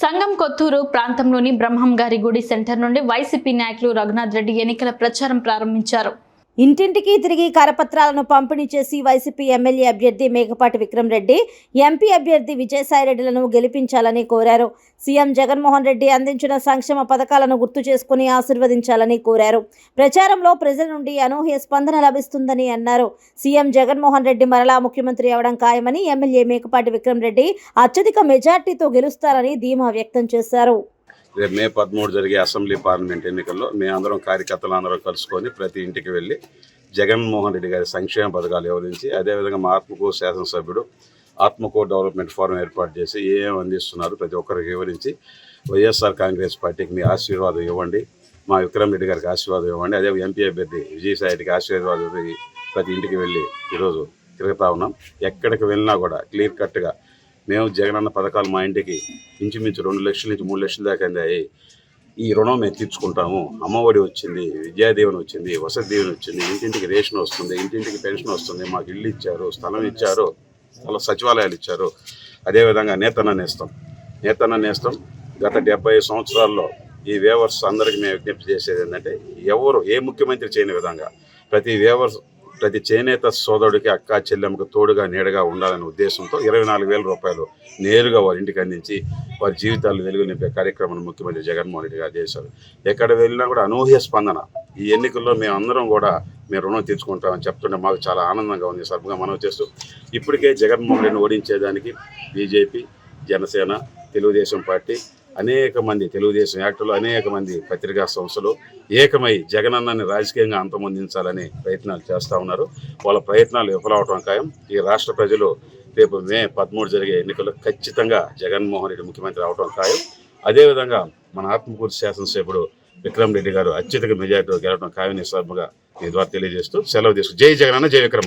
సంగం కొత్తూరు ప్రాంతంలోని బ్రహ్మంగారి గుడి సెంటర్ నుండి వైసీపీ నాయకులు రఘునాథ్ రెడ్డి ఎన్నికల ప్రచారం ప్రారంభించారు. ఇంటింటికి తిరిగి కరపత్రాలను పంపిణీ చేసి వైసీపీ ఎమ్మెల్యే అభ్యర్థి మేకపాటి విక్రమ్ రెడ్డి ఎంపీ అభ్యర్థి విజయసాయిరెడ్డిలను గెలిపించాలని కోరారు. సీఎం జగన్మోహన్ రెడ్డి అందించిన సంక్షేమ పథకాలను గుర్తు చేసుకుని ఆశీర్వదించాలని కోరారు. ప్రచారంలో ప్రజల నుండి అనూహ్య స్పందన లభిస్తుందని అన్నారు. సీఎం జగన్మోహన్ రెడ్డి మరలా ముఖ్యమంత్రి అవడం ఖాయమని ఎమ్మెల్యే మేకపాటి విక్రమ్ రెడ్డి అత్యధిక మెజార్టీతో గెలుస్తారని ధీమా వ్యక్తం చేశారు. రేపు మే పదమూడు జరిగే అసెంబ్లీ పార్లమెంట్ ఎన్నికల్లో మేమందరం కార్యకర్తలు అందరం కలుసుకొని ప్రతి ఇంటికి వెళ్ళి జగన్మోహన్ రెడ్డి గారి సంక్షేమ పథకాలు వివరించి అదేవిధంగా మా ఆత్మకూరు శాసనసభ్యుడు ఆత్మకూరు డెవలప్మెంట్ ఫోరం ఏర్పాటు చేసి ఏమేమి అందిస్తున్నారు ప్రతి ఒక్కరికి వివరించి వైఎస్ఆర్ కాంగ్రెస్ పార్టీకి మీ ఆశీర్వాదం ఇవ్వండి మా విక్రమ్ రెడ్డి గారికి ఆశీర్వాదం ఇవ్వండి అదే ఎంపీ అభ్యర్థి విజయసాయి రెడ్డికి ఆశీర్వాదం ప్రతి ఇంటికి వెళ్ళి ఈరోజు తిరుగుతా ఉన్నాం. ఎక్కడికి వెళ్ళినా కూడా క్లియర్ కట్గా మేము జగనన్న పథకాలు మా ఇంటికి ఇంచుమించు రెండు లక్షల నుంచి మూడు లక్షల దాకా అందాయి. ఈ రుణం మేము తీర్చుకుంటాము. అమ్మఒడి వచ్చింది విద్యాదీవెన వచ్చింది వసతి దీవెన వచ్చింది ఇంటింటికి రేషన్ వస్తుంది ఇంటింటికి పెన్షన్ వస్తుంది మాకు ఇల్లు ఇచ్చారు స్థలం ఇచ్చారు అలా సచివాలయాలు ఇచ్చారు. అదేవిధంగా నేతన్న నేస్తాం. నేతన్న నేస్తాం. గత డెబ్బై సంవత్సరాల్లో ఈ వేవర్స్ అందరికీ మేము విజ్ఞప్తి చేసేది ఏంటంటే ఎవరు ఏ ముఖ్యమంత్రి చేయని విధంగా ప్రతి వేవర్స్ ప్రతి చేనేత సోదరుడికి అక్క చెల్లెమ్మకు తోడుగా నీడగా ఉండాలనే ఉద్దేశంతో ఇరవై నాలుగు వేల రూపాయలు నేరుగా వారి ఇంటికి అందించి వారి జీవితాలు వెలుగు నింపే కార్యక్రమాన్ని ముఖ్యమంత్రి జగన్మోహన్ రెడ్డి గారు చేశారు. ఎక్కడ వెళ్ళినా కూడా అనూహ్య స్పందన. ఈ ఎన్నికల్లో మేము అందరం కూడా మేము రుణం తీర్చుకుంటామని చెప్తుంటే మాకు చాలా ఆనందంగా ఉంది. సభగా మనం చేస్తూ ఇప్పటికే జగన్మోహన్ రెడ్డిని ఓడించేదానికి బీజేపీ జనసేన తెలుగుదేశం పార్టీ అనేక మంది తెలుగుదేశం యాక్టర్లు అనేక మంది పత్రికా సంస్థలు ఏకమై జగనన్నని రాజకీయంగా అంతమొందించాలని ప్రయత్నాలు చేస్తూ ఉన్నారు. వాళ్ళ ప్రయత్నాలు విఫలవటం ఖాయం. ఈ రాష్ట్ర ప్రజలు రేపు మే పదమూడు జరిగే ఎన్నికల్లో ఖచ్చితంగా జగన్మోహన్ రెడ్డి ముఖ్యమంత్రి అవటం ఖాయం. అదేవిధంగా మన ఆత్మకూరు శాసనసభ్యుడు విక్రమ్ రెడ్డి గారు అత్యధిక మెజార్టీలో గెలవడం ఖాయం నిస్సాముగా మీ ద్వారా తెలియజేస్తూ సెలవు తీసుకు జై జగనన్న జై విక్రమ.